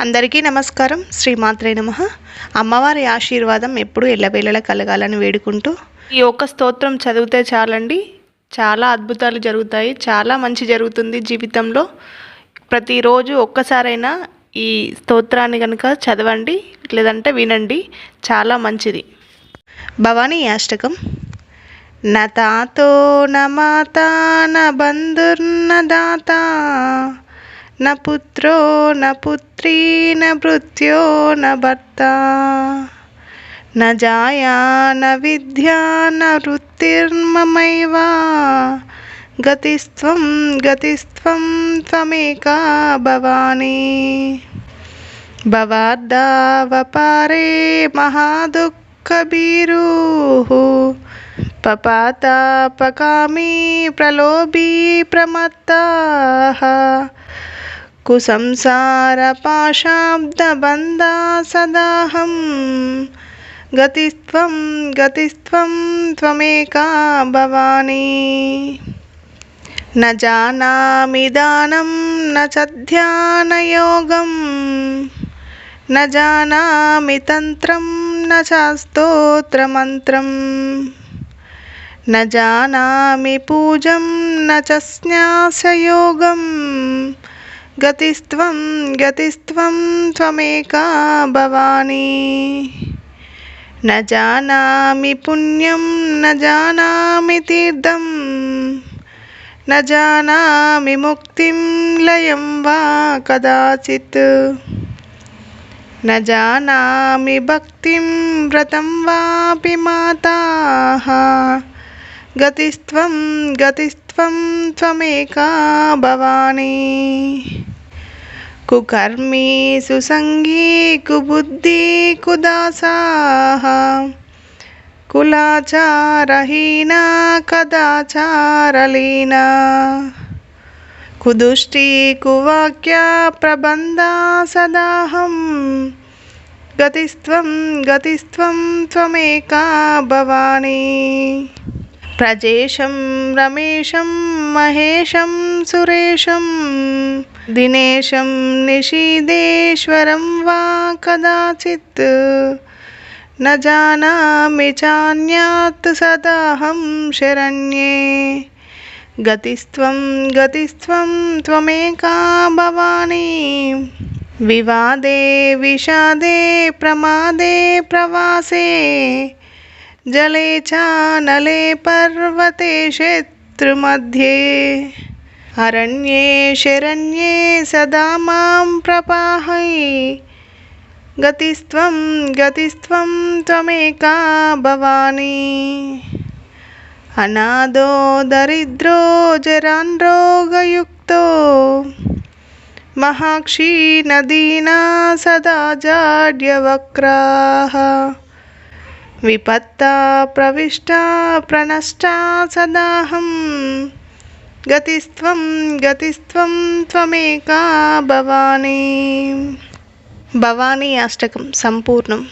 అందరికీ నమస్కారం. శ్రీమాత్రే నమ. అమ్మవారి ఆశీర్వాదం ఎప్పుడు ఎల్లవేళలా కలగాలని వేడుకుంటూ ఈ ఒక్క స్తోత్రం చదివితే చాలండి. చాలా అద్భుతాలు జరుగుతాయి. చాలా మంచి జరుగుతుంది జీవితంలో. ప్రతిరోజు ఒక్కసారైనా ఈ స్తోత్రాన్ని కనుక చదవండి లేదంటే వినండి. చాలా మంచిది. భవానీ అష్టకం. న తాతో నా మాతా న బంధుర్న దాతా न पुत्रो न पुत्री न भृत्यो न भर्ता न जाया न विद्या न वृत्तिर्ममैव गतिस्त्वं गतिस्त्वं त्वमेका भवानी भवाद्दावपारे महादुःखभीरुः पपातापकामी प्रलोभी प्रमत्ताः कुसंसारपाशाब्दबन्धा सदाहं गतिस्त्वं गतिस्त्वं त्वमेका भवानी न जानामि दानं न च ध्यानयोगं न जानामि तन्त्रं न च स्तोत्रमन्त्रम् न जानामि पूजं न च स्न्यासयोगं గతిస్త్వం గతిస్త్వం త్వమేకా భవానీ. నజానామి పుణ్యం నజానామి తీర్థం నజానామి ముక్తిం లయం వా కదాచిత్. నజానామి భక్తిం వ్రతం వాపి మాతా. గతిస్త్వం గతిస్త్వం త్వమేకా భవానీ. कुकर्मी सुसङ्गी कुबुद्धि कुदासाः कुलाचारहीना, कदाचारलीना। कुदुष्टि कुवाक्या, प्रबन्धा सदाहं। गतिस्त्वं गतिस्त्वं त्वमेका भवानी। प्रजेशं, रमेशं, महेशं, सुरेशं। दिनेशं निषीदेश्वरं वा कदाचित् न जानामि चान्यात् सदाहं शरण्ये गतिस्त्वं गतिस्त्वं त्वमेका भवानी विवादे विषादे प्रमादे प्रवासे जले चानले पर्वते क्षेत्रमध्ये అరణ్యే శరణ్యే సదా మాం ప్రపాహై. గతిస్త్వం గతిస్త్వం త్వమేకా భవానీ. అనాథో దరిద్రో జరాన్రోగయుక్తో మహాక్షీ నదీనా సదా జాడ్యవక్రా. విపత్త ప్రవిష్టా ప్రణష్టా సదాహం. గతిస్వం గతిస్వం త్వమేకా భవానీ. భవానీ అష్టకం సంపూర్ణం.